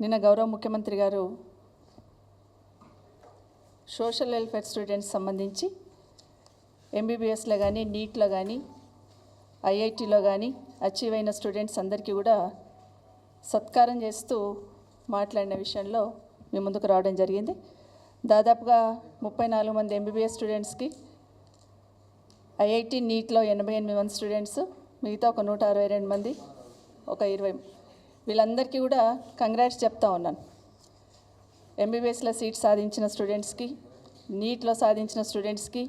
నిన్న గౌరవ ముఖ్యమంత్రి గారు సోషల్ వెల్ఫేర్ స్టూడెంట్స్ సంబంధించి ఎంబీబీఎస్లో కానీ నీట్లో కానీ ఐఐటిలో కానీ అచీవ్ అయిన స్టూడెంట్స్ అందరికీ కూడా సత్కారం చేస్తూ మాట్లాడిన విషయంలో మీ ముందుకు రావడం జరిగింది. దాదాపుగా ముప్పై నాలుగు మంది ఎంబీబీఎస్ స్టూడెంట్స్కి ఐఐటి నీట్లో ఎనభై ఎనిమిది మంది స్టూడెంట్స్ మిగతా ఒక నూట అరవై రెండు మంది ఒక ఇరవై వీళ్ళందరికీ కూడా కంగ్రాట్స్ చెప్తా ఉన్నాను. ఎంబీబీఎస్లో సీట్ సాధించిన స్టూడెంట్స్కి నీట్లో సాధించిన స్టూడెంట్స్కి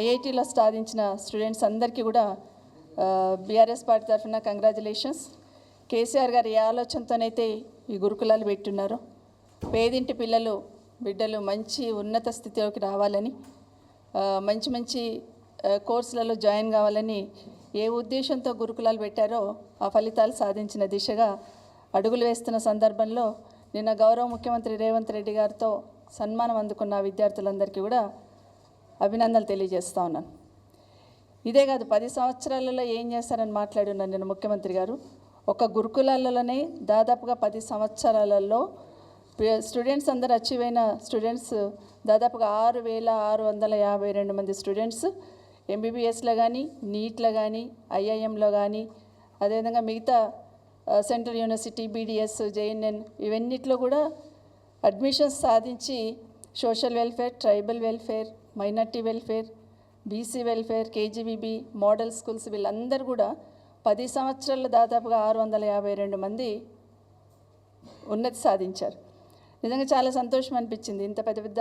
ఐఐటీలో సాధించిన స్టూడెంట్స్ అందరికీ కూడా బీఆర్ఎస్ పార్టీ తరఫున కంగ్రాచులేషన్స్ కేసీఆర్ గారు ఏ ఆలోచనతోనైతే ఈ గురుకులాలు పెట్టున్నారో పేదింటి పిల్లలు బిడ్డలు మంచి ఉన్నత స్థితిలోకి రావాలని మంచి మంచి కోర్సులలో జాయిన్ కావాలని ఏ ఉద్దేశంతో గురుకులాలు పెట్టారో ఆ ఫలితాలు సాధించిన దిశగా అడుగులు వేస్తున్న సందర్భంలో నిన్న గౌరవ ముఖ్యమంత్రి రేవంత్ రెడ్డి గారితో సన్మానం అందుకున్న విద్యార్థులందరికీ కూడా అభినందనలు తెలియజేస్తా ఉన్నాను. ఇదే కాదు పది సంవత్సరాలలో ఏం చేస్తారని మాట్లాడున్నాను నేను ముఖ్యమంత్రి గారు ఒక గురుకులాలలోనే దాదాపుగా పది సంవత్సరాలలో స్టూడెంట్స్ అందరు అచీవ్ అయిన స్టూడెంట్స్ దాదాపుగా ఆరు వేల ఆరు వందల యాభై రెండు మంది స్టూడెంట్స్ ఎంబీబీఎస్లో కానీ నీట్లో కానీ ఐఐఎంలో కానీ అదేవిధంగా మిగతా సెంట్రల్ యూనివర్సిటీ బీడిఎస్ జేఎన్ఎన్ ఇవన్నిట్లో కూడా అడ్మిషన్స్ సాధించి social welfare tribal welfare minority welfare BC welfare KGBV model schools వీళ్ళందరూ కూడా పది సంవత్సరాలు దాదాపుగా ఆరు వందల యాభై రెండు మంది ఉన్నతి సాధించారు. నిజంగా చాలా సంతోషం అనిపించింది. ఇంత పెద్ద పెద్ద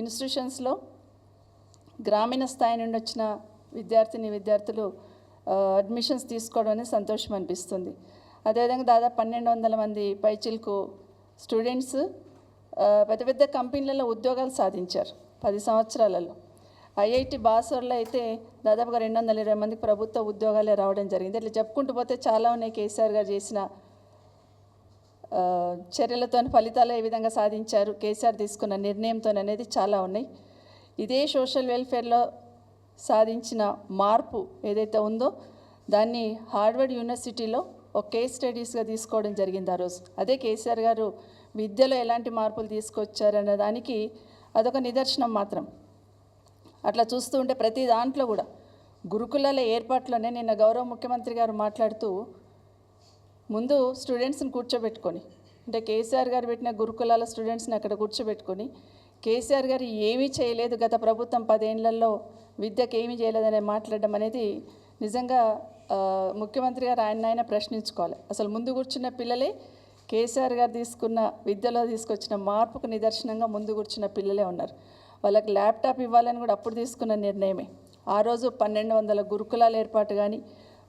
ఇన్స్టిట్యూషన్స్లో గ్రామీణ స్థాయి నుండి వచ్చిన విద్యార్థిని విద్యార్థులు అడ్మిషన్స్ తీసుకోవడం అనేది సంతోషం అనిపిస్తుంది. అదేవిధంగా దాదాపు పన్నెండు వందల మంది పైచిల్కు స్టూడెంట్స్ పెద్ద పెద్ద కంపెనీలలో ఉద్యోగాలు సాధించారు పది సంవత్సరాలలో. ఐఐటి బాసర్లో అయితే దాదాపుగా రెండు వందల ఇరవై మందికి ప్రభుత్వ ఉద్యోగాలే రావడం జరిగింది. ఇట్లా చెప్పుకుంటూ పోతే చాలా ఉన్నాయి కేసీఆర్ గారు చేసిన చర్యలతోని చర్యలతో ఫలితాలు ఏ విధంగా సాధించారు కేసీఆర్ తీసుకున్న నిర్ణయంతో అనేది చాలా ఉన్నాయి. ఇదే సోషల్ వెల్ఫేర్లో సాధించిన మార్పు ఏదైతే ఉందో దాన్ని హార్వర్డ్ యూనివర్సిటీలో ఒక కేస్ స్టడీస్గా తీసుకోవడం జరిగింది ఆ రోజు. అదే కేసీఆర్ గారు విద్యలో ఎలాంటి మార్పులు తీసుకొచ్చారనే దానికి అదొక నిదర్శనం మాత్రం. అట్లా చూస్తూ ఉంటే ప్రతి దాంట్లో కూడా గురుకులాల ఏర్పాట్లోనే నిన్న గౌరవ ముఖ్యమంత్రి గారు మాట్లాడుతూ ముందు స్టూడెంట్స్ని కూర్చోబెట్టుకొని అంటే కేసీఆర్ గారు పెట్టిన గురుకులాల స్టూడెంట్స్ని అక్కడ కూర్చోబెట్టుకొని కేసీఆర్ గారు ఏమీ చేయలేదు గత ప్రభుత్వం పదేళ్ళలో విద్యకు ఏమీ చేయలేదనే మాట్లాడడం అనేది నిజంగా ముఖ్యమంత్రి గారు ఆయన ఆయన ప్రశ్నించుకోవాలి. అసలు ముందు కూర్చున్న పిల్లలే కేసీఆర్ గారు తీసుకున్న విద్యలో తీసుకొచ్చిన మార్పుకు నిదర్శనంగా ముందు కూర్చున్న పిల్లలే ఉన్నారు. వాళ్ళకి ల్యాప్టాప్ ఇవ్వాలని కూడా అప్పుడు తీసుకున్న నిర్ణయమే. ఆ రోజు పన్నెండు వందల గురుకులాల ఏర్పాటు కానీ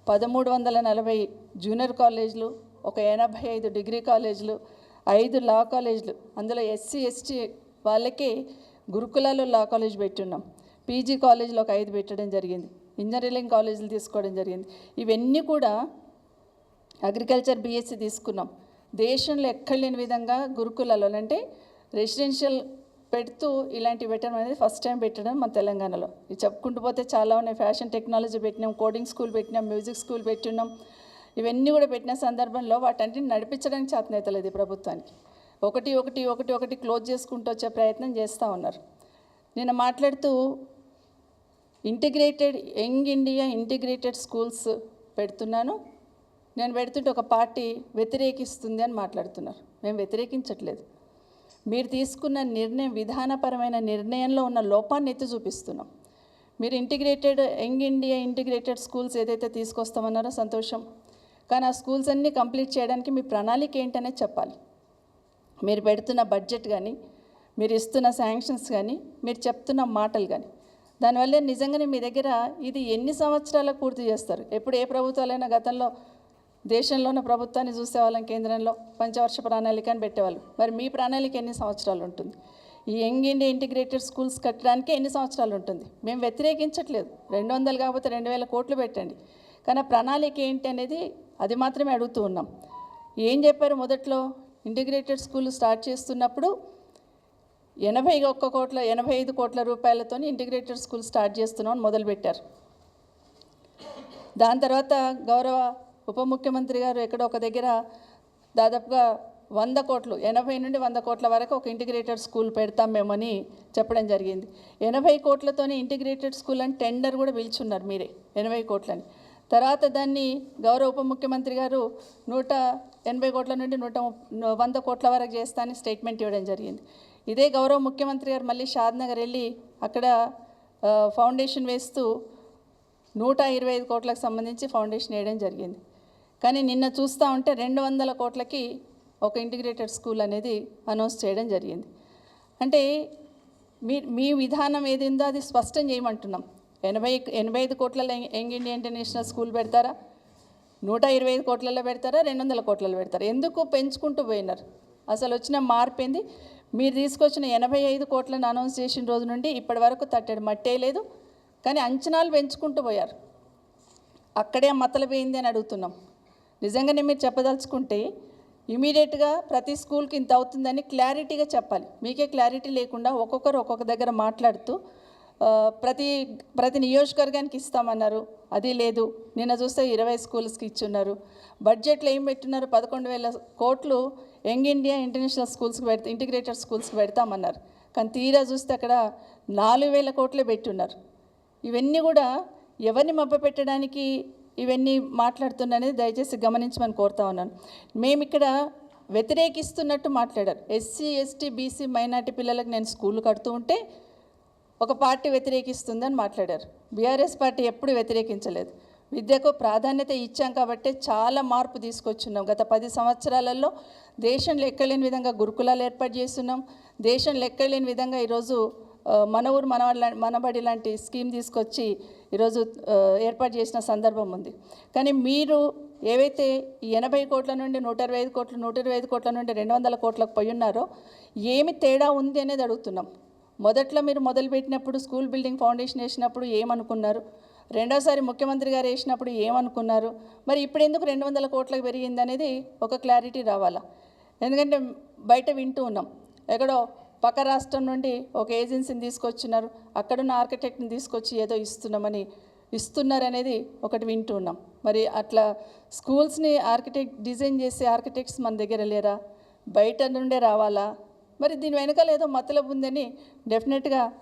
పదమూడు వందల నలభై జూనియర్ కాలేజీలు ఒక ఎనభై ఐదు డిగ్రీ కాలేజీలు ఐదు లా కాలేజీలు అందులో ఎస్సీ ఎస్టీ వాళ్ళకి గురుకులాలు లా కాలేజ్ పెట్టున్నాం పీజీ కాలేజీలో ఒక ఐదు పెట్టడం జరిగింది. ఇంజనీరింగ్ కాలేజీలు తీసుకోవడం జరిగింది. ఇవన్నీ కూడా అగ్రికల్చర్ బీఎస్సీ తీసుకున్నాం. దేశంలో ఎక్కడ లేని విధంగా గురుకులలో అంటే రెసిడెన్షియల్ పెడుతూ ఇలాంటివి పెట్టడం అనేది ఫస్ట్ టైం పెట్టడం మన తెలంగాణలో. ఇది చెప్పుకుంటూ పోతే చాలా ఉన్నాయి. ఫ్యాషన్ టెక్నాలజీ పెట్టినాం కోడింగ్ స్కూల్ పెట్టినాం మ్యూజిక్ స్కూల్ పెట్టినాం. ఇవన్నీ కూడా పెట్టిన సందర్భంలో వాటన్నిటిని నడిపించడానికి చేతనైతలేదు ఈ ప్రభుత్వానికి. ఒకటి ఒకటి ఒకటి ఒకటి క్లోజ్ చేసుకుంటూ వచ్చే ప్రయత్నం చేస్తూ ఉన్నారు. నేను మాట్లాడుతూ integrated young India integrated schools పెడుతున్నాను. నేను పెడుతుంటే ఒక పార్టీ వ్యతిరేకిస్తుంది అని మాట్లాడుతున్నారు. మేము వ్యతిరేకించట్లేదు. మీరు తీసుకున్న నిర్ణయం విధానపరమైన నిర్ణయంలో ఉన్న లోపాన్ని ఎత్తి చూపిస్తున్నాం. మీరు integrated young India integrated schools ఏదైతే తీసుకొస్తామన్నారో సంతోషం. కానీ ఆ స్కూల్స్ అన్నీ కంప్లీట్ చేయడానికి మీ ప్రణాళిక ఏంటనేది చెప్పాలి. మీరు పెడుతున్న బడ్జెట్ కానీ మీరు ఇస్తున్న శాంక్షన్స్ కానీ మీరు చెప్తున్న మాటలు కానీ దానివల్ల నిజంగానే మీ దగ్గర ఇది ఎన్ని సంవత్సరాలకు పూర్తి చేస్తారు? ఎప్పుడు ఏ ప్రభుత్వాలైనా గతంలో దేశంలో ఉన్న ప్రభుత్వాన్ని చూసేవాళ్ళం కేంద్రంలో పంచవర్ష ప్రణాళిక అని పెట్టేవాళ్ళు. మరి మీ ప్రణాళిక ఎన్ని సంవత్సరాలు ఉంటుంది? ఈ యంగ్ ఇండియా ఇంటిగ్రేటెడ్ స్కూల్స్ కట్టడానికి ఎన్ని సంవత్సరాలు ఉంటుంది? మేము వ్యతిరేకించట్లేదు. రెండు వందలు కాకపోతే రెండు వేల కోట్లు పెట్టండి. కానీ ప్రణాళిక ఏంటి అనేది అది మాత్రమే అడుగుతూ ఉన్నాం. ఏం చెప్పారు మొదట్లో? ఇంటిగ్రేటెడ్ స్కూల్ స్టార్ట్ చేస్తున్నప్పుడు ఎనభై ఒక్క కోట్ల ఎనభై ఐదు కోట్ల రూపాయలతో ఇంటిగ్రేటెడ్ స్కూల్ స్టార్ట్ చేస్తున్నాం అని మొదలుపెట్టారు. దాని తర్వాత గౌరవ ఉప ముఖ్యమంత్రి గారు ఎక్కడో ఒక దగ్గర దాదాపుగా వంద కోట్లు ఎనభై నుండి వంద కోట్ల వరకు ఒక ఇంటిగ్రేటెడ్ స్కూల్ పెడతాం మేమని చెప్పడం జరిగింది. ఎనభై కోట్లతోనే ఇంటిగ్రేటెడ్ స్కూల్ అని టెండర్ కూడా పిలుచున్నారు మీరే ఎనభై కోట్లని. తర్వాత దాన్ని గౌరవ ఉప ముఖ్యమంత్రి గారు నూట ఎనభై కోట్ల నుండి నూట వంద కోట్ల వరకు చేస్తా అని స్టేట్మెంట్ ఇవ్వడం జరిగింది. ఇదే గౌరవ ముఖ్యమంత్రి గారు మళ్ళీ షాద్నగర్ వెళ్ళి అక్కడ ఫౌండేషన్ వేస్తూ నూట ఇరవై ఐదు కోట్లకు సంబంధించి ఫౌండేషన్ వేయడం జరిగింది. కానీ నిన్న చూస్తూ ఉంటే రెండు వందల కోట్లకి ఒక ఇంటిగ్రేటెడ్ స్కూల్ అనేది అనౌన్స్ చేయడం జరిగింది. అంటే మీ మీ విధానం ఏది ఉందో అది స్పష్టం చేయమంటున్నాం. ఎనభై ఎనభై ఐదు కోట్లలో యంగ్ ఇండియా ఇంటర్నేషనల్ స్కూల్ పెడతారా? నూట ఇరవై ఐదు కోట్లలో పెడతారా? రెండు వందల కోట్లలో పెడతారా? ఎందుకు పెంచుకుంటూ పోయినారు? అసలు వచ్చిన మార్పు ఏంది మీరు తీసుకొచ్చిన ఎనభై ఐదు కోట్లను అనౌన్స్ చేసిన రోజు నుండి ఇప్పటి వరకు తట్టడు మట్టే లేదు. కానీ అంచనాలు పెంచుకుంటూ పోయారు. అక్కడే మతలపోయింది అని అడుగుతున్నాం. నిజంగానే మీరు చెప్పదలుచుకుంటే ఇమీడియట్గా ప్రతి స్కూల్కి ఇంత అవుతుందని క్లారిటీగా చెప్పాలి. మీకే క్లారిటీ లేకుండా ఒక్కొక్కరు ఒక్కొక్క దగ్గర మాట్లాడుతూ ప్రతి ప్రతి నియోజకవర్గానికి ఇస్తామన్నారు. అది లేదు. నిన్న చూస్తే ఇరవై స్కూల్స్కి ఇచ్చున్నారు. బడ్జెట్లో ఏం పెట్టున్నారు పదకొండు వేల కోట్లు యంగ్ ఇండియా ఇంటర్నేషనల్ స్కూల్స్కి పెడతా ఇంటిగ్రేటెడ్ స్కూల్స్కి పెడతామన్నారు. కానీ తీరా చూస్తే అక్కడ నాలుగు వేల కోట్లే పెట్టున్నారు. ఇవన్నీ కూడా ఎవరిని మభ్యపెట్టడానికి ఇవన్నీ మాట్లాడుతున్నానేది దయచేసి గమనించమని కోరుతా ఉన్నాను. మేము ఇక్కడ వ్యతిరేకిస్తున్నట్టు మాట్లాడారు. ఎస్సీ ఎస్టీ బీసీ మైనార్టీ పిల్లలకు నేను స్కూల్ కడుతూ ఉంటే ఒక పార్టీ వ్యతిరేకిస్తుందని మాట్లాడారు. బీఆర్ఎస్ పార్టీ ఎప్పుడు వ్యతిరేకించలేదు. విద్యకు ప్రాధాన్యత ఇచ్చాం కాబట్టి చాలా మార్పు తీసుకొచ్చున్నాం. గత పది సంవత్సరాలలో దేశం లెక్కలేని విధంగా గురుకులాలు ఏర్పాటు చేస్తున్నాం. దేశం లెక్కలేని విధంగా ఈరోజు మన ఊరు మనవాళ్ళ మనబడి లాంటి స్కీమ్ తీసుకొచ్చి ఈరోజు ఏర్పాటు చేసిన సందర్భం ఉంది. కానీ మీరు ఏవైతే ఎనభై కోట్ల నుండి నూట ఇరవై ఐదు కోట్లు నూట ఇరవై ఐదు కోట్ల నుండి రెండు వందల కోట్లకు పోయి ఉన్నారో ఏమి తేడా ఉంది అనేది అడుగుతున్నాం. మొదట్లో మీరు మొదలుపెట్టినప్పుడు స్కూల్ బిల్డింగ్ ఫౌండేషన్ వేసినప్పుడు ఏమనుకున్నారు? రెండోసారి ముఖ్యమంత్రి గారు వేసినప్పుడు ఏమనుకున్నారు? మరి ఇప్పుడు ఎందుకు రెండు వందల కోట్లకు పెరిగింది అనేది ఒక క్లారిటీ రావాలా? ఎందుకంటే బయట వింటూ ఉన్నాం. ఎక్కడో పక్క రాష్ట్రం నుండి ఒక ఏజెన్సీని తీసుకొచ్చినారు. అక్కడున్న ఆర్కిటెక్ట్ని తీసుకొచ్చి ఏదో ఇస్తున్నామని ఇస్తున్నారు అనేది ఒకటి వింటూ ఉన్నాం. మరి అట్లా స్కూల్స్ని ఆర్కిటెక్ట్ డిజైన్ చేసే ఆర్కిటెక్ట్స్ మన దగ్గర లేరా? బయట నుండే రావాలా? మరి దీని వెనకాల ఏదో మతలబు ఉందని డెఫినెట్గా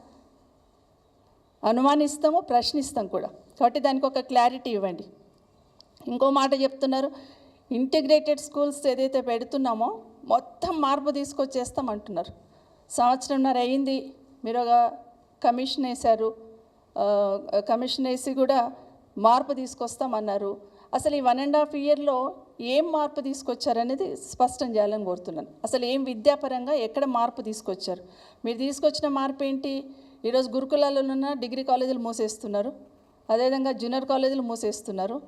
అనుమానిస్తాము ప్రశ్నిస్తాం కూడా. కాబట్టి దానికి ఒక క్లారిటీ ఇవ్వండి. ఇంకో మాట చెప్తున్నారు ఇంటిగ్రేటెడ్ స్కూల్స్ ఏదైతే పెడుతున్నామో మొత్తం మార్పు తీసుకొచ్చేస్తాం అంటున్నారు. సంవత్సరంన్నర అయింది మీరు ఒక కమిషన్ వేశారు కమిషన్ వేసి కూడా మార్పు తీసుకొస్తామన్నారు అసలు ఈ వన్ అండ్ హాఫ్ ఇయర్లో ఏం మార్పు తీసుకొచ్చారనేది స్పష్టం చేయాలని కోరుతున్నాను. అసలు ఏం విద్యాపరంగా ఎక్కడ మార్పు తీసుకొచ్చారు? మీరు తీసుకొచ్చిన మార్పు ఏంటి ఈరోజు గురుకులాల్లో ఉన్న డిగ్రీ కాలేజీలు మూసేస్తున్నారు. అదేవిధంగా జూనియర్ కాలేజీలు మూసేస్తున్నారు.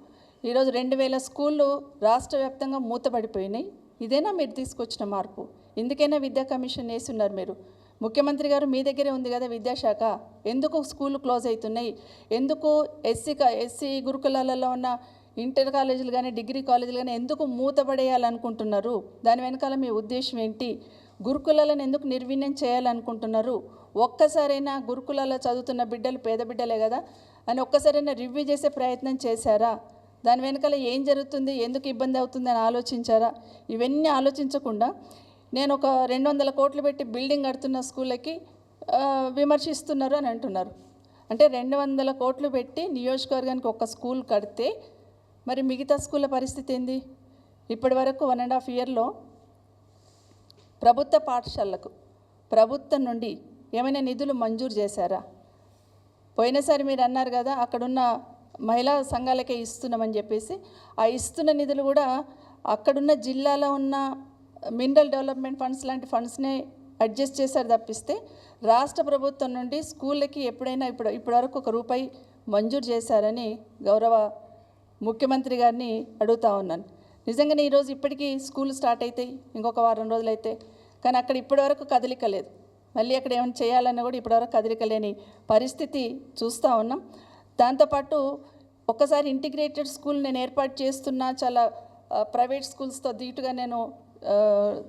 ఈరోజు రెండు వేల స్కూళ్ళు రాష్ట్ర వ్యాప్తంగా మూతపడిపోయినాయి. ఇదేనా మీరు తీసుకొచ్చిన మార్పు? ఎందుకైనా విద్యా కమిషన్ వేసి ఉన్నారు మీరు? ముఖ్యమంత్రి గారు మీ దగ్గరే ఉంది కదా విద్యాశాఖ. ఎందుకు స్కూళ్ళు క్లోజ్ అవుతున్నాయి? ఎందుకు ఎస్సీ కా- ఎస్సీ గురుకులాలలో ఉన్న ఇంటర్ కాలేజీలు కానీ డిగ్రీ కాలేజీలు కానీ ఎందుకు మూతపడేయాలనుకుంటున్నారు? దాని వెనకాల మీ ఉద్దేశం ఏంటి? గురుకులాలను ఎందుకు నిర్వీణ్యం చేయాలనుకుంటున్నారు? ఒక్కసారైనా గురుకులాల్లో చదువుతున్న బిడ్డలు పేద బిడ్డలే కదా? అని ఒక్కసారైనా రివ్యూ చేసే ప్రయత్నం చేశారా? దాని వెనకాల ఏం జరుగుతుంది? ఎందుకు ఇబ్బంది అవుతుంది? అని ఆలోచించారా? ఇవన్నీ ఆలోచించకుండా నేను ఒక రెండు వందల కోట్లు పెట్టి బిల్డింగ్ కడుతున్న స్కూళ్ళకి విమర్శిస్తున్నారు అని అంటున్నారు. అంటే రెండు వందల కోట్లు పెట్టి నియోజకవర్గానికి ఒక స్కూల్ కడితే మరి మిగతా స్కూళ్ళ పరిస్థితి ఏంది? ఇప్పటి వరకు వన్ అండ్ హాఫ్ ఇయర్లో ప్రభుత్వ పాఠశాలలకు ప్రభుత్వం నుండి ఏమైనా నిధులు మంజూరు చేశారా? పోయినసారి మీరు అన్నారు కదా అక్కడున్న మహిళా సంఘాలకే ఇస్తున్నామని చెప్పేసి ఆ ఇస్తున్న నిధులు కూడా అక్కడున్న జిల్లాలో ఉన్న మినరల్ డెవలప్మెంట్ ఫండ్స్ లాంటి ఫండ్స్నే అడ్జస్ట్ చేశారు తప్పిస్తే రాష్ట్ర ప్రభుత్వం నుండి స్కూళ్ళకి ఎప్పుడైనా ఇప్పుడు ఇప్పటివరకు ఒక రూపాయి మంజూరు చేశారని గౌరవ ముఖ్యమంత్రి గారిని అడుగుతా ఉన్నాను. నిజంగానే ఈరోజు ఇప్పటికీ స్కూల్ స్టార్ట్ అవుతాయి ఇంకొక వారం రోజులైతే కానీ అక్కడ ఇప్పటివరకు కదలిక లేదు. మళ్ళీ అక్కడ ఏమైనా చేయాలన్నా కూడా ఇప్పటివరకు కదలిక లేని పరిస్థితి చూస్తూ ఉన్నాం. దాంతోపాటు ఒక్కసారి ఇంటిగ్రేటెడ్ స్కూల్ నేను ఏర్పాటు చేస్తున్నా చాలా ప్రైవేట్ స్కూల్స్తో దీటుగా నేను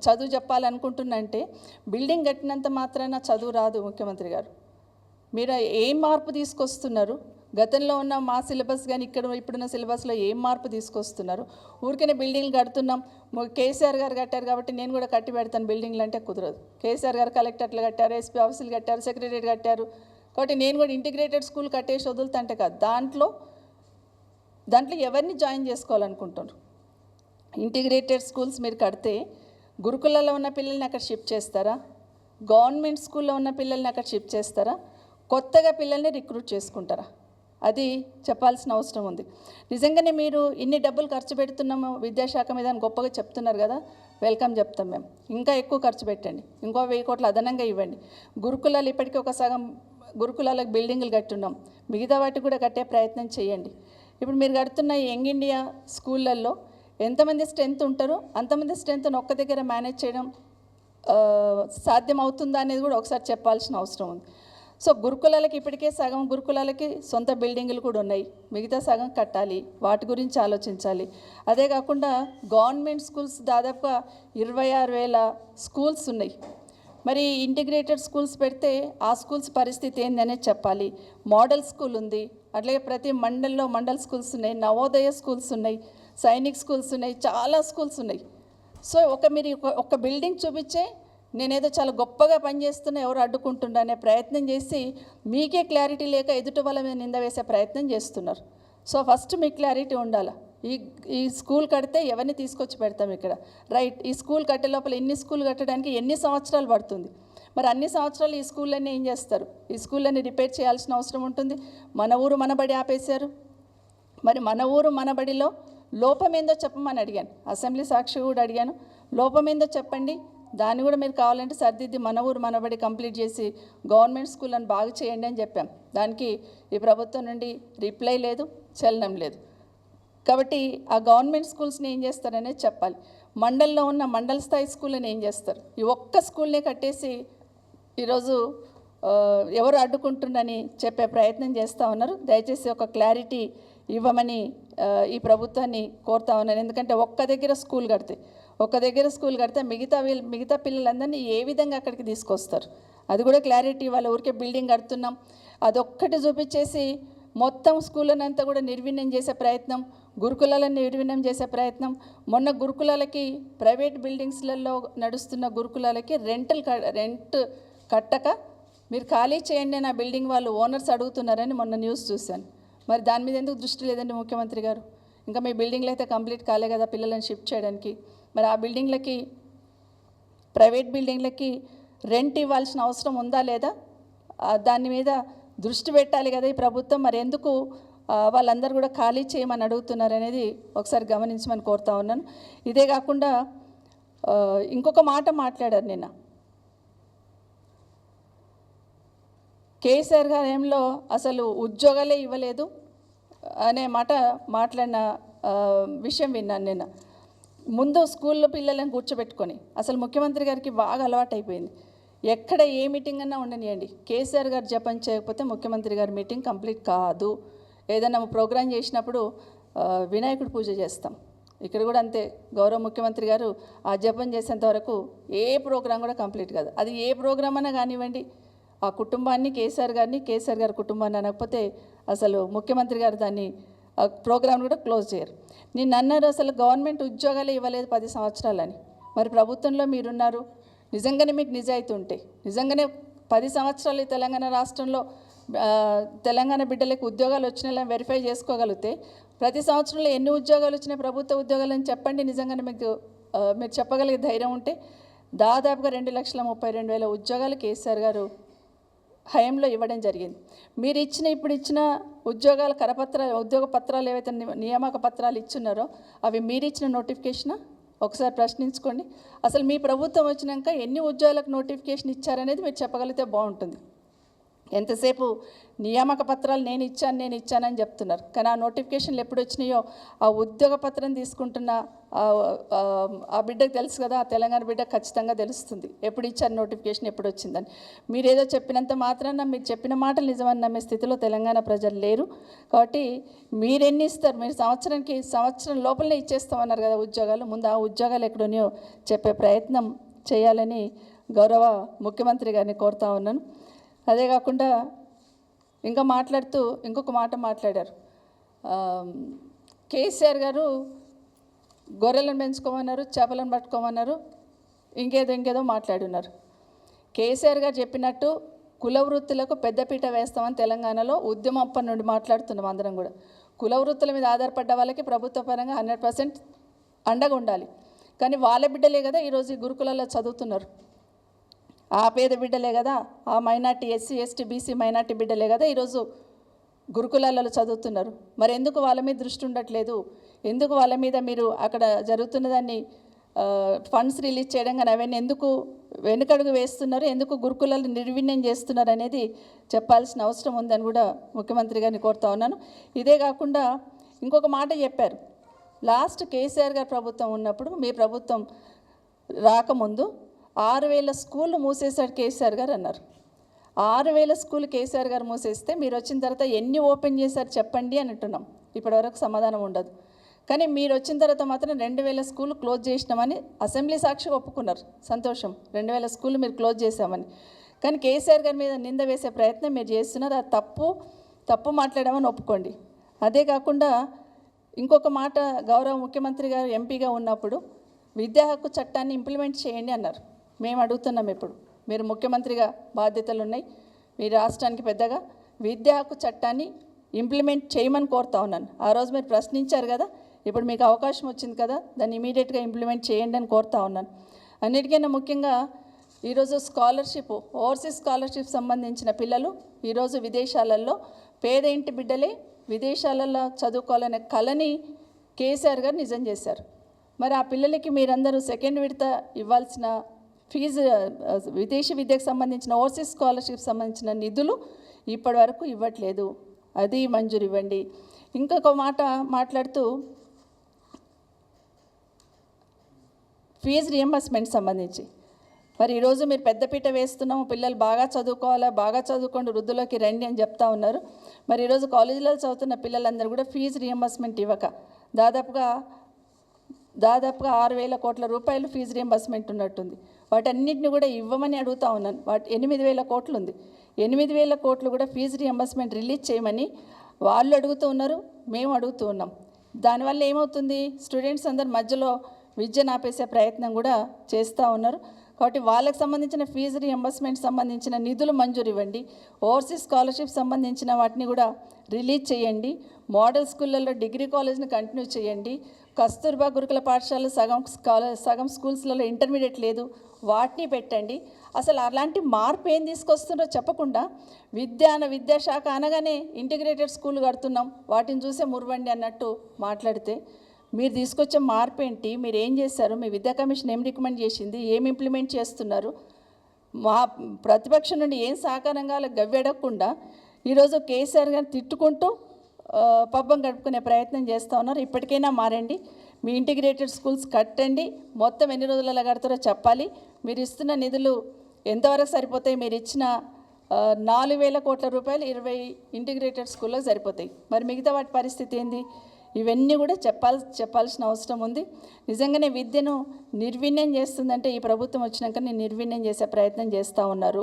చదువు చెప్పాలనుకుంటున్నా అంటే బిల్డింగ్ కట్టినంత మాత్రాన చదువు రాదు ముఖ్యమంత్రి గారు. మీరు ఏం మార్పు తీసుకొస్తున్నారు? గతంలో ఉన్న మా సిలబస్ కానీ ఇక్కడ ఇప్పుడున్న సిలబస్లో ఏం మార్పు తీసుకొస్తున్నారు? ఊరికనే బిల్డింగ్లు కడుతున్నాం. కేసీఆర్ గారు కట్టారు కాబట్టి నేను కూడా కట్టి పెడతాను బిల్డింగ్లు అంటే కుదరదు. కేసీఆర్ గారు కలెక్టర్లు కట్టారు ఎస్పీ ఆఫీసులు కట్టారు సెక్రటరీ కట్టారు. కాబట్టి నేను కూడా ఇంటిగ్రేటెడ్ స్కూల్ కట్టేసి వదులుతుంటే కాదు. దాంట్లో దాంట్లో ఎవరిని జాయిన్ చేసుకోవాలనుకుంటున్నారు? ఇంటిగ్రేటెడ్ స్కూల్స్ మీరు కడితే గురుకులలో ఉన్న పిల్లల్ని అక్కడ షిఫ్ట్ చేస్తారా? గవర్నమెంట్ స్కూల్లో ఉన్న పిల్లల్ని అక్కడ షిఫ్ట్ చేస్తారా? కొత్తగా పిల్లల్ని రిక్రూట్ చేసుకుంటారా? అది చెప్పాల్సిన అవసరం ఉంది. నిజంగానే మీరు ఇన్ని డబ్బులు ఖర్చు పెడుతున్నాము విద్యాశాఖ మీద అని గొప్పగా చెప్తున్నారు కదా వెల్కమ్ చెప్తాం మేము. ఇంకా ఎక్కువ ఖర్చు పెట్టండి. ఇంకో వెయ్యి కోట్లు అదనంగా ఇవ్వండి. గురుకులాలు ఇప్పటికీ ఒక సగం గురుకులాలకు బిల్డింగులు కట్టున్నాం. మిగతా వాటికి కూడా కట్టే ప్రయత్నం చేయండి. ఇప్పుడు మీరు కడుతున్న యంగ్ ఇండియా స్కూళ్ళల్లో ఎంతమంది స్ట్రెంత్ ఉంటారో అంతమంది స్ట్రెంత్ని ఒక్క దగ్గర మేనేజ్ చేయడం సాధ్యం అవుతుందా అనేది కూడా ఒకసారి చెప్పాల్సిన అవసరం ఉంది. సో గురుకులాలకి ఇప్పటికే సగం గురుకులాలకి సొంత బిల్డింగులు కూడా ఉన్నాయి. మిగతా సగం కట్టాలి. వాటి గురించి ఆలోచించాలి. అదే కాకుండా గవర్నమెంట్ స్కూల్స్ దాదాపుగా ఇరవై ఆరు వేల స్కూల్స్ ఉన్నాయి. మరి ఇంటిగ్రేటెడ్ స్కూల్స్ పెడితే ఆ స్కూల్స్ పరిస్థితి ఏందనే చెప్పాలి. మోడల్ స్కూల్ ఉంది. అట్లాగే ప్రతి మండల్లో మండల్ స్కూల్స్ ఉన్నాయి. నవోదయ స్కూల్స్ ఉన్నాయి. సైనిక్ స్కూల్స్ ఉన్నాయి. చాలా స్కూల్స్ ఉన్నాయి. సో ఒక మీరు ఒక బిల్డింగ్ చూపించే నేనేదో చాలా గొప్పగా పనిచేస్తున్నా ఎవరు అడ్డుకుంటుండ అనే ప్రయత్నం చేసి మీకే క్లారిటీ లేక ఎదుటి వాళ్ళ మీద నింద వేసే ప్రయత్నం చేస్తున్నారు. సో ఫస్ట్ మీకు క్లారిటీ ఉండాలి. ఈ ఈ స్కూల్ కడితే ఎవరిని తీసుకొచ్చి పెడతాం ఇక్కడ? రైట్ ఈ స్కూల్ కట్టే లోపల ఎన్ని స్కూల్ కట్టడానికి ఎన్ని సంవత్సరాలు పడుతుంది? మరి అన్ని సంవత్సరాలు ఈ స్కూళ్ళన్నీ ఏం చేస్తారు? ఈ స్కూళ్ళన్నీ రిపేర్ చేయాల్సిన అవసరం ఉంటుంది. మన ఊరు మనబడి ఆపేశారు. మరి మన ఊరు మనబడిలో లోపమేందో లోపం ఏందో చెప్పమని అడిగాను. అసెంబ్లీ సాక్షి కూడా అడిగాను. లోపం ఏందో చెప్పండి. దాన్ని కూడా మీరు కావాలంటే సర్దిద్ది మన ఊరు మనబడి కంప్లీట్ చేసి గవర్నమెంట్ స్కూళ్ళని బాగా చేయండి అని చెప్పాం. దానికి ఈ ప్రభుత్వం నుండి రిప్లై లేదు చలనం లేదు. కాబట్టి ఆ గవర్నమెంట్ స్కూల్స్ని ఏం చేస్తారనేది చెప్పాలి. మండల్లో ఉన్న మండల స్థాయి స్కూళ్ళని ఏం చేస్తారు? ఈ ఒక్క స్కూల్నే కట్టేసి ఈరోజు ఎవరు అడ్డుకుంటుండని చెప్పే ప్రయత్నం చేస్తూ ఉన్నారు. దయచేసి ఒక క్లారిటీ ఇవ్వమని ఈ ప్రభుత్వాన్ని కోరుతా ఉన్నాను. ఎందుకంటే ఒక్క దగ్గర స్కూల్ కడితే ఒక దగ్గర స్కూల్ కడితే మిగతా వీళ్ళు మిగతా పిల్లలందరినీ ఏ విధంగా అక్కడికి తీసుకొస్తారు? అది కూడా క్లారిటీ వాళ్ళ ఊరికే బిల్డింగ్ కడుతున్నాం. అదొక్కటి చూపించేసి మొత్తం స్కూళ్ళనంతా కూడా నిర్వీణ్యం చేసే ప్రయత్నం గురుకులాలను నిర్వీణ్యం చేసే ప్రయత్నం. మొన్న గురుకులాలకి ప్రైవేట్ బిల్డింగ్స్లలో నడుస్తున్న గురుకులాలకి రెంటల్ రెంట్ కట్టక మీరు ఖాళీ చేయండి నా బిల్డింగ్ వాళ్ళు ఓనర్స్ అడుగుతున్నారని మొన్న న్యూస్ చూశాను. మరి దాని మీద ఎందుకు దృష్టి లేదండి ముఖ్యమంత్రి గారు? ఇంకా మీ బిల్డింగ్లు అయితే కంప్లీట్ కాలే కదా పిల్లలను షిఫ్ట్ చేయడానికి. మరి ఆ బిల్డింగ్లకి ప్రైవేట్ బిల్డింగ్లకి రెంట్ ఇవ్వాల్సిన అవసరం ఉందా లేదా? దాని మీద దృష్టి పెట్టాలి కదా ఈ ప్రభుత్వం. మరి ఎందుకు వాళ్ళందరూ కూడా ఖాళీ చేయమని అడుగుతున్నారు అనేది ఒకసారి గమనించమని కోరుతా ఉన్నాను. ఇదే కాకుండా ఇంకొక మాట మాట్లాడారు నిన్న. కేసీఆర్ గారేంలో అసలు ఉద్యోగాలే ఇవ్వలేదు అనే మాట మాట్లాడిన విషయం విన్నాను నిన్న. ముందు స్కూల్లో పిల్లలను కూర్చోబెట్టుకొని అసలు ముఖ్యమంత్రి గారికి బాగా అలవాటైపోయింది. ఎక్కడ ఏ మీటింగ్ అన్నా ఉండనియండి. కేసీఆర్ గారు జపం చేయకపోతే ముఖ్యమంత్రి గారి మీటింగ్ కంప్లీట్ కాదు. ఏదైనా ప్రోగ్రాం చేసినప్పుడు వినాయకుడు పూజ చేస్తాం. ఇక్కడ కూడా అంతే. గౌరవ ముఖ్యమంత్రి గారు ఆ జపం చేసేంత వరకు ఏ ప్రోగ్రాం కూడా కంప్లీట్ కాదు. అది ఏ ప్రోగ్రాం అన్నా కానివ్వండి ఆ కుటుంబాన్ని కేసీఆర్ గారిని కేసీఆర్ గారి కుటుంబాన్ని అనకపోతే అసలు ముఖ్యమంత్రి గారు దాన్ని ప్రోగ్రామ్ కూడా క్లోజ్ చేయరు. నిన్న అన్నారు అసలు గవర్నమెంట్ ఉద్యోగాలే ఇవ్వలేదు పది సంవత్సరాలని. మరి ప్రభుత్వంలో మీరున్నారు. నిజంగానే మీకు నిజాయితీ ఉంటే నిజంగానే పది సంవత్సరాలు ఈ తెలంగాణ రాష్ట్రంలో తెలంగాణ బిడ్డలకు ఉద్యోగాలు వచ్చినా వెరిఫై చేసుకోగలిగితే ప్రతి సంవత్సరంలో ఎన్ని ఉద్యోగాలు వచ్చినాయి ప్రభుత్వ ఉద్యోగాలు అని చెప్పండి నిజంగానే మీకు మీరు చెప్పగలిగే ధైర్యం ఉంటే దాదాపుగా రెండు లక్షల ముప్పై రెండు వేల ఉద్యోగాలు కేసీఆర్ గారు హయంలో ఇవ్వడం జరిగింది. మీరు ఇచ్చిన ఇప్పుడు ఇచ్చిన ఉద్యోగాల కరపత్రాలు ఉద్యోగ పత్రాలు ఏవైతే ని- నియామక పత్రాలు ఇచ్చున్నారో అవి మీరు ఇచ్చిన నోటిఫికేషనా? ఒకసారి ప్రశ్నించుకోండి. అసలు మీ ప్రభుత్వం వచ్చినాక ఎన్ని ఉద్యోగాలకు నోటిఫికేషన్ ఇచ్చారనేది మీరు చెప్పగలిగితే బాగుంటుంది. ఎంతసేపు నియామక పత్రాలు నేను ఇచ్చాను నేను ఇచ్చానని చెప్తున్నారు. కానీ ఆ నోటిఫికేషన్లు ఎప్పుడు వచ్చినాయో ఆ ఉద్యోగ పత్రం తీసుకుంటున్న ఆ- బిడ్డకు తెలుసు కదా ఆ తెలంగాణ బిడ్డ ఖచ్చితంగా తెలుస్తుంది. ఎప్పుడు ఇచ్చారు నోటిఫికేషన్ ఎప్పుడు వచ్చిందని మీరు ఏదో చెప్పినంత మాత్రాన మీరు చెప్పిన మాటలు నిజమని నమ్మే స్థితిలో తెలంగాణ ప్రజలు లేరు. కాబట్టి మీరు ఎన్ని ఇస్తారు? మీరు సంవత్సరానికి సంవత్సరం లోపలనే ఇచ్చేస్తామన్నారు కదా ఉద్యోగాలు. ముందు ఆ ఉద్యోగాలు ఎక్కడున్నాయో చెప్పే ప్రయత్నం చేయాలని గౌరవ ముఖ్యమంత్రి గారిని కోరుతా ఉన్నాను. అదే కాకుండా ఇంకా మాట్లాడుతూ ఇంకొక మాట మాట్లాడారు. కేసీఆర్ గారు గొర్రెలను పెంచుకోమన్నారు చేపలను పట్టుకోమన్నారు ఇంకేదో ఇంకేదో మాట్లాడున్నారు. కేసీఆర్ గారు చెప్పినట్టు కుల వృత్తులకు పెద్దపీట వేస్తామని తెలంగాణలో ఉద్యమప్పటి నుండి మాట్లాడుతున్నాం అందరం కూడా. కుల వృత్తుల మీద ఆధారపడ్డ వాళ్ళకి ప్రభుత్వ పరంగా హండ్రెడ్ పర్సెంట్ అండగా ఉండాలి. కానీ వాళ్ళ బిడ్డలే కదా ఈరోజు ఈ గురుకులలో చదువుతున్నారు. ఆ పేద బిడ్డలే కదా ఆ minority SC ST BC minority బిడ్డలే కదా ఈరోజు గురుకులాలలో చదువుతున్నారు. మరి ఎందుకు వాళ్ళ మీద దృష్టి ఉండట్లేదు? ఎందుకు వాళ్ళ మీద మీరు అక్కడ జరుగుతున్న దాన్ని ఫండ్స్ రిలీజ్ చేయడం కానీ అవన్నీ ఎందుకు వెనుకడుగు వేస్తున్నారు? ఎందుకు గురుకులాలు నిర్వీణ్యం చేస్తున్నారు అనేది చెప్పాల్సిన అవసరం ఉందని కూడా ముఖ్యమంత్రి గారిని కోరుతా ఉన్నాను. ఇదే కాకుండా ఇంకొక మాట చెప్పారు. లాస్ట్ కేసీఆర్ గారు ప్రభుత్వం ఉన్నప్పుడు మీ ప్రభుత్వం రాకముందు ఆరు వేల స్కూళ్ళు మూసేశాడు కేసీఆర్ గారు అన్నారు. ఆరు వేల స్కూల్ కేసీఆర్ గారు మూసేస్తే మీరు వచ్చిన తర్వాత ఎన్ని ఓపెన్ చేశారు చెప్పండి అని అంటున్నాం ఇప్పటివరకు సమాధానం ఉండదు. కానీ మీరు వచ్చిన తర్వాత మాత్రం రెండు వేల స్కూల్ క్లోజ్ చేసినామని అసెంబ్లీ సాక్షిగా ఒప్పుకున్నారు. సంతోషం. రెండు వేల స్కూల్ మీరు క్లోజ్ చేశామని. కానీ కేసీఆర్ గారి మీద నింద వేసే ప్రయత్నం మీరు చేస్తున్నారు. అది తప్పు. తప్పు మాట్లాడామని ఒప్పుకోండి. అదే కాకుండా ఇంకొక మాట గౌరవ ముఖ్యమంత్రి గారు ఎంపీగా ఉన్నప్పుడు విద్యా హక్కు చట్టాన్ని ఇంప్లిమెంట్ చేయండి అన్నారు. మేము అడుగుతున్నాం ఇప్పుడు. మీరు ముఖ్యమంత్రిగా బాధ్యతలు ఉన్నాయి మీ రాష్ట్రానికి పెద్దగా విద్యా హక్కు చట్టాన్ని ఇంప్లిమెంట్ చేయమని కోరుతా ఉన్నాను. ఆ రోజు మీరు ప్రశ్నించారు కదా ఇప్పుడు మీకు అవకాశం వచ్చింది కదా దాన్ని ఇమీడియట్గా ఇంప్లిమెంట్ చేయండి అని కోరుతా ఉన్నాను. అన్నిటికైనా ముఖ్యంగా ఈరోజు స్కాలర్షిప్ ఓవర్సీస్ స్కాలర్షిప్ సంబంధించిన పిల్లలు ఈరోజు విదేశాలలో పేద ఇంటి బిడ్డలే విదేశాలలో చదువుకోవాలనే కళని కేసీఆర్ గారు నిజం చేశారు. మరి ఆ పిల్లలకి మీరందరూ సెకండ్ విడత ఇవ్వాల్సిన ఫీజు విదేశీ విద్యకు సంబంధించిన ఓవర్సీస్ స్కాలర్షిప్ సంబంధించిన నిధులు ఇప్పటి వరకు ఇవ్వట్లేదు. అది మంజూరు ఇవ్వండి. ఇంకొక మాట మాట్లాడుతూ ఫీజు రియంబర్స్మెంట్ సంబంధించి. మరి ఈరోజు మీరు పెద్దపీట వేస్తున్నాము పిల్లలు బాగా చదువుకోవాలా బాగా చదువుకోండి వృద్ధులోకి రండి అని చెప్తా ఉన్నారు. మరి ఈరోజు కాలేజీలో చదువుతున్న పిల్లలందరూ కూడా ఫీజు రియంబర్స్మెంట్ ఇవ్వక. దాదాపుగా దాదాపుగా ఆరు వేల కోట్ల రూపాయలు ఫీజు రియంబర్స్మెంట్ ఉన్నట్టుంది. వాటన్నిటిని కూడా ఇవ్వమని అడుగుతా ఉన్నాను. వాటి ఎనిమిది వేల కోట్లు ఉంది. ఎనిమిది వేల కోట్లు కూడా ఫీజు రియంబర్స్మెంట్ రిలీజ్ చేయమని వాళ్ళు అడుగుతూ ఉన్నారు మేము అడుగుతూ ఉన్నాం. దానివల్ల ఏమవుతుంది? స్టూడెంట్స్ అందరు మధ్యలో విద్యను ఆపేసే ప్రయత్నం కూడా చేస్తూ ఉన్నారు. కాబట్టి వాళ్ళకి సంబంధించిన ఫీజు రియంబర్స్మెంట్ సంబంధించిన నిధులు మంజూరు ఇవ్వండి. ఓవర్సీస్ స్కాలర్షిప్ సంబంధించిన వాటిని కూడా రిలీజ్ చేయండి. మోడల్ స్కూళ్ళల్లో డిగ్రీ కాలేజ్ని కంటిన్యూ చేయండి. కస్తూర్బా గురుకుల పాఠశాల సగం కాలేజ్ సగం స్కూల్స్లలో ఇంటర్మీడియట్ లేదు. వాటిని పెట్టండి. అసలు అలాంటి మార్పు ఏం తీసుకొస్తుందో చెప్పకుండా విద్యాన విద్యాశాఖ అనగానే ఇంటిగ్రేటెడ్ స్కూల్ కడుతున్నాం. వాటిని చూసే మురవండి అన్నట్టు మాట్లాడితే మీరు తీసుకొచ్చే మార్పు ఏంటి? మీరు ఏం చేశారు? మీ విద్యా కమిషన్ ఏం రికమెండ్ చేసింది? ఏం ఇంప్లిమెంట్ చేస్తున్నారు? మా ప్రతిపక్షం నుండి ఏం సహకారంగా గవ్వెడకుండా ఈరోజు కేసీఆర్ గారిని తిట్టుకుంటూ పబ్బం గడుపుకునే ప్రయత్నం చేస్తూ ఉన్నారు. ఇప్పటికైనా మారండి. మీ ఇంటిగ్రేటెడ్ స్కూల్స్ కట్టండి. మొత్తం ఎన్ని రోజులలో కడతారో చెప్పాలి. మీరు ఇస్తున్న నిధులు ఎంతవరకు సరిపోతాయి? మీరు ఇచ్చిన నాలుగు వేల కోట్ల రూపాయలు ఇరవై ఇంటిగ్రేటెడ్ స్కూళ్ళకి సరిపోతాయి. మరి మిగతా వాటి పరిస్థితి ఏంది? ఇవన్నీ కూడా చెప్పాల్ చెప్పాల్సిన అవసరం ఉంది. నిజంగానే విద్యను నిర్వీణ్యం చేస్తుందంటే ఈ ప్రభుత్వం వచ్చినాక నేను నిర్వీణ్యం చేసే ప్రయత్నం చేస్తూ ఉన్నారు.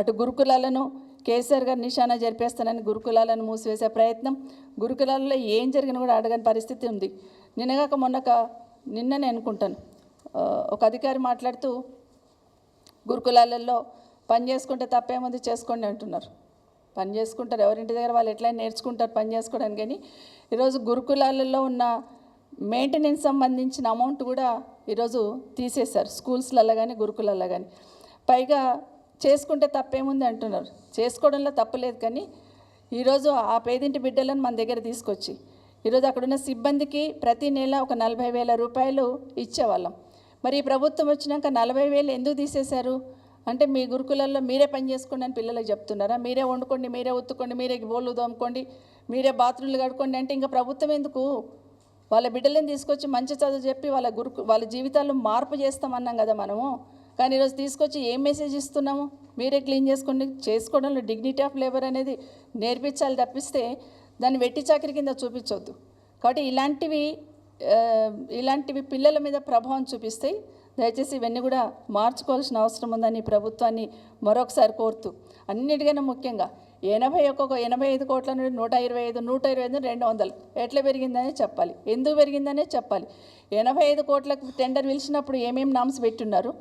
అటు గురుకులాలను కేసీఆర్ గారు నిశానా జరిపేస్తానని గురుకులాలను మూసివేసే ప్రయత్నం గురుకులాలలో ఏం జరిగినా కూడా అడగని పరిస్థితి ఉంది. నిన్నగాక మొన్నక నిన్ననే అనుకుంటాను. ఒక అధికారి మాట్లాడుతూ గురుకులాలలో పని చేసుకుంటే తప్పేముంది చేసుకోండి అంటున్నారు. పని చేసుకుంటారు. ఎవరింటి దగ్గర వాళ్ళు ఎట్లయినా నేర్చుకుంటారు పని చేసుకోవడానికి కానీ ఈరోజు గురుకులాలలో ఉన్న మెయింటెనెన్స్ సంబంధించిన అమౌంట్ కూడా ఈరోజు తీసేశారు. స్కూల్స్లలో కానీ గురుకులలో కానీ. పైగా చేసుకుంటే తప్పేముంది అంటున్నారు. చేసుకోవడంలో తప్పులేదు కానీ ఈరోజు ఆ పేదింటి బిడ్డలను మన దగ్గర తీసుకొచ్చి ఈరోజు అక్కడున్న సిబ్బందికి ప్రతి నెల ఒక నలభై వేల రూపాయలు ఇచ్చేవాళ్ళం. మరి ఈ ప్రభుత్వం వచ్చినాక నలభై వేలు ఎందుకు తీసేశారు? అంటే మీ గురుకులల్లో మీరే పని చేసుకోండి అని పిల్లలకు చెప్తున్నారా? మీరే వండుకోండి మీరే ఉత్తుకోండి మీరే బోళ్ళు తోముకోండి మీరే బాత్రూమ్లు కడుకోండి అంటే ఇంకా ప్రభుత్వం ఎందుకు? వాళ్ళ బిడ్డలను తీసుకొచ్చి మంచి చదువు చెప్పి వాళ్ళ గురుకు వాళ్ళ జీవితాల్లో మార్పు చేస్తామన్నాం కదా మనము. కానీ ఈరోజు తీసుకొచ్చి ఏం మెసేజ్ ఇస్తున్నాము? మీరే క్లీన్ చేసుకోండి చేసుకోవడంలో డిగ్నిటీ ఆఫ్ లేబర్ అనేది నేర్పించాలి తప్పిస్తే దాన్ని వెట్టి చాకరి కింద చూపించవద్దు కాబట్టి ఇలాంటివి ఇలాంటివి పిల్లల మీద ప్రభావం చూపిస్తాయి దయచేసి ఇవన్నీ కూడా మార్చుకోవాల్సిన అవసరం ఉందని ప్రభుత్వాన్ని మరొకసారి కోరుతూ అన్నిటికైనా ముఖ్యంగా ఎనభై ఒక్కొక్క ఎనభై ఐదు కోట్ల నుండి నూట ఇరవై ఐదు నూట ఇరవై ఐదు రెండు వందలు ఎట్లా పెరిగిందనే చెప్పాలి. ఎందుకు పెరిగిందనే చెప్పాలి. ఎనభై ఐదు కోట్లకు టెండర్ పిలిచినప్పుడు ఏమేమి నామ్స్ పెట్టున్నారు?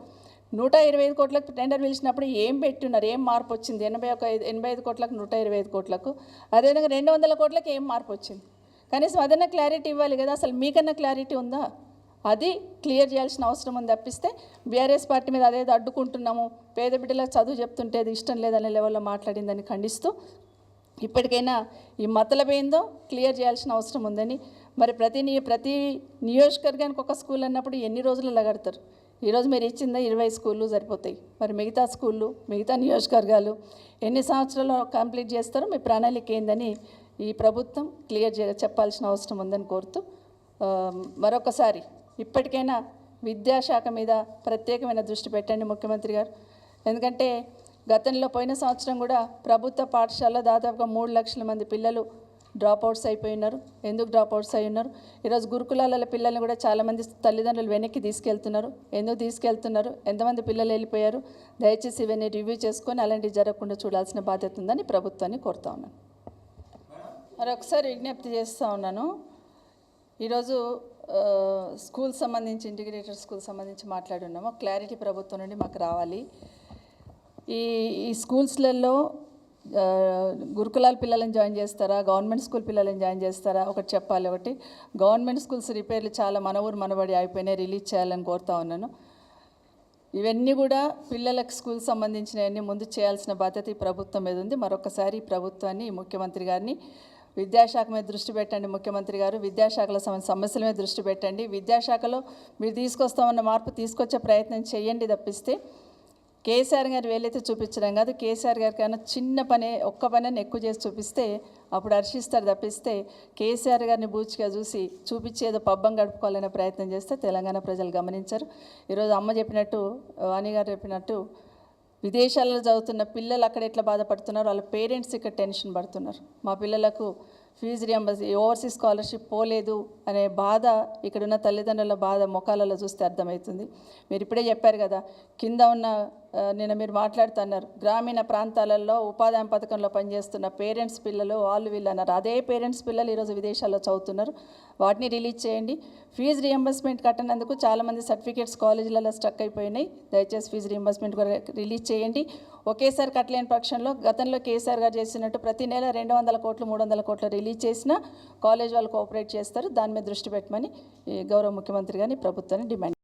నూట ఇరవై ఐదు కోట్లకు టెండర్ పిలిచినప్పుడు ఏం పెట్టున్నారు ఏం మార్పు వచ్చింది? ఎనభై ఒక ఎనభై ఐదు కోట్లకు నూట ఇరవై ఐదు కోట్లకు. అదేవిధంగా రెండు వందల కోట్లకు ఏం మార్పు వచ్చింది? కనీసం అదన్నా క్లారిటీ ఇవ్వాలి కదా? అసలు మీకన్నా క్లారిటీ ఉందా? అది క్లియర్ చేయాల్సిన అవసరం ఉంది తప్పిస్తే బీఆర్ఎస్ పార్టీ మీద అదేదో అడ్డుకుంటున్నాము. పేద బిడ్డలకు చదువు చెప్తుంటే అది ఇష్టం లేదనే లెవెల్లో మాట్లాడిందని ఖండిస్తూ ఇప్పటికైనా ఈ మతలబేందో క్లియర్ చేయాల్సిన అవసరం ఉందని. మరి ప్రతి ప్రతి నియోజకవర్గానికి ఒక స్కూల్ అన్నప్పుడు ఎన్ని రోజులు కడతారు ఈరోజు మీరు ఇచ్చిన ఇరవై స్కూళ్ళు సరిపోతాయి. మరి మిగతా స్కూళ్ళు మిగతా నియోజకవర్గాలు ఎన్ని సంవత్సరాలు కంప్లీట్ చేస్తారో మీ ప్రణాళిక ఏందని ఈ ప్రభుత్వం క్లియర్ చే చెప్పాల్సిన అవసరం ఉందని కోరుతూ మరొకసారి ఇప్పటికైనా విద్యాశాఖ మీద ప్రత్యేకమైన దృష్టి పెట్టండి ముఖ్యమంత్రి గారు. ఎందుకంటే గతంలో పోయిన సంవత్సరం కూడా ప్రభుత్వ పాఠశాలలో దాదాపుగా మూడు లక్షల మంది పిల్లలు డ్రాప్ అవుట్స్ అయిపోయి ఉన్నారు ఎందుకు డ్రాప్ అవుట్స్ అయి ఉన్నారు ఈరోజు గురుకులాల పిల్లల్ని కూడా చాలామంది తల్లిదండ్రులు వెనక్కి తీసుకెళ్తున్నారు. ఎందుకు తీసుకెళ్తున్నారు? ఎంతమంది పిల్లలు వెళ్ళిపోయారు? దయచేసి ఇవన్నీ రివ్యూ చేసుకొని అలాంటివి జరగకుండా చూడాల్సిన బాధ్యత ఉందని ప్రభుత్వాన్ని కోరుతా ఉన్నాను. మరొకసారి విజ్ఞప్తి చేస్తూ ఉన్నాను. ఈరోజు స్కూల్ సంబంధించి ఇంటిగ్రేటెడ్ స్కూల్ సంబంధించి మాట్లాడున్నాము. క్లారిటీ ప్రభుత్వం నుండి మాకు రావాలి. ఈ ఈ స్కూల్స్లలో గురుకులాల పిల్లలను జాయిన్ చేస్తారా? గవర్నమెంట్ స్కూల్ పిల్లలను జాయిన్ చేస్తారా? ఒకటి చెప్పాలి ఒకటి. గవర్నమెంట్ స్కూల్స్ రిపేర్లు చాలా మన ఊరు మనబడి అయిపోయినాయి రిలీజ్ చేయాలని కోరుతా ఉన్నాను. ఇవన్నీ కూడా పిల్లలకు స్కూల్ సంబంధించినవన్నీ ముందు చేయాల్సిన బాధ్యత ఈ ప్రభుత్వం మీద ఉంది. మరొకసారి ఈ ప్రభుత్వాన్ని ఈ ముఖ్యమంత్రి గారిని విద్యాశాఖ మీద దృష్టి పెట్టండి ముఖ్యమంత్రి గారు. విద్యాశాఖల సమస్యల మీద దృష్టి పెట్టండి. విద్యాశాఖలో మీరు తీసుకొస్తామన్న మార్పు తీసుకొచ్చే ప్రయత్నం చేయండి తప్పిస్తే కేసీఆర్ గారు వేలైతే చూపించడం కాదు. కేసీఆర్ గారి కన్నా చిన్న పనే ఒక్క పని ఎక్కువ చేసి చూపిస్తే అప్పుడు హర్షిస్తారు తప్పిస్తే కేసీఆర్ గారిని బూచిగా చూసి చూపించి ఏదో పబ్బం గడుపుకోవాలనే ప్రయత్నం చేస్తే తెలంగాణ ప్రజలు గమనించరు. ఈరోజు అమ్మ చెప్పినట్టు వాణి గారు చెప్పినట్టు విదేశాల్లో చదువుతున్న పిల్లలు అక్కడ ఎట్లా బాధపడుతున్నారు? వాళ్ళ పేరెంట్స్ ఇక్కడ టెన్షన్ పడుతున్నారు. మా పిల్లలకు ఫీజు రియంబర్స్ ఓవర్సీస్ స్కాలర్షిప్ పోలేదు అనే బాధ ఇక్కడున్న తల్లిదండ్రుల బాధ ముఖాలలో చూస్తే అర్థమవుతుంది. మీరు ఇప్పుడే చెప్పారు కదా కింద ఉన్న నిన్న మీరు మాట్లాడుతున్నారు. గ్రామీణ ప్రాంతాలలో ఉపాధి హామీ పథకంలో పనిచేస్తున్న పేరెంట్స్ పిల్లలు వాళ్ళు వీళ్ళు అన్నారు. అదే పేరెంట్స్ పిల్లలు ఈరోజు విదేశాల్లో చదువుతున్నారు. వాటిని రిలీజ్ చేయండి. ఫీజు రియంబర్స్మెంట్ కట్టనందుకు చాలామంది సర్టిఫికేట్స్ కాలేజీలలో స్టక్ అయిపోయినాయి. దయచేసి ఫీజు రియంబర్స్మెంట్ కూడా రిలీజ్ చేయండి. ఒకేసారి కట్టలేని పక్షంలో గతంలో కేసీఆర్ గారు చేసినట్టు ప్రతి నెల రెండు వందల కోట్లు మూడు వందల కోట్లు రిలీజ్ చేసినా కాలేజ్ వాళ్ళు కోఆపరేట్ చేస్తారు. దాని మీద దృష్టి పెట్టమని గౌరవ ముఖ్యమంత్రి గారిని ప్రభుత్వాన్ని డిమాండ్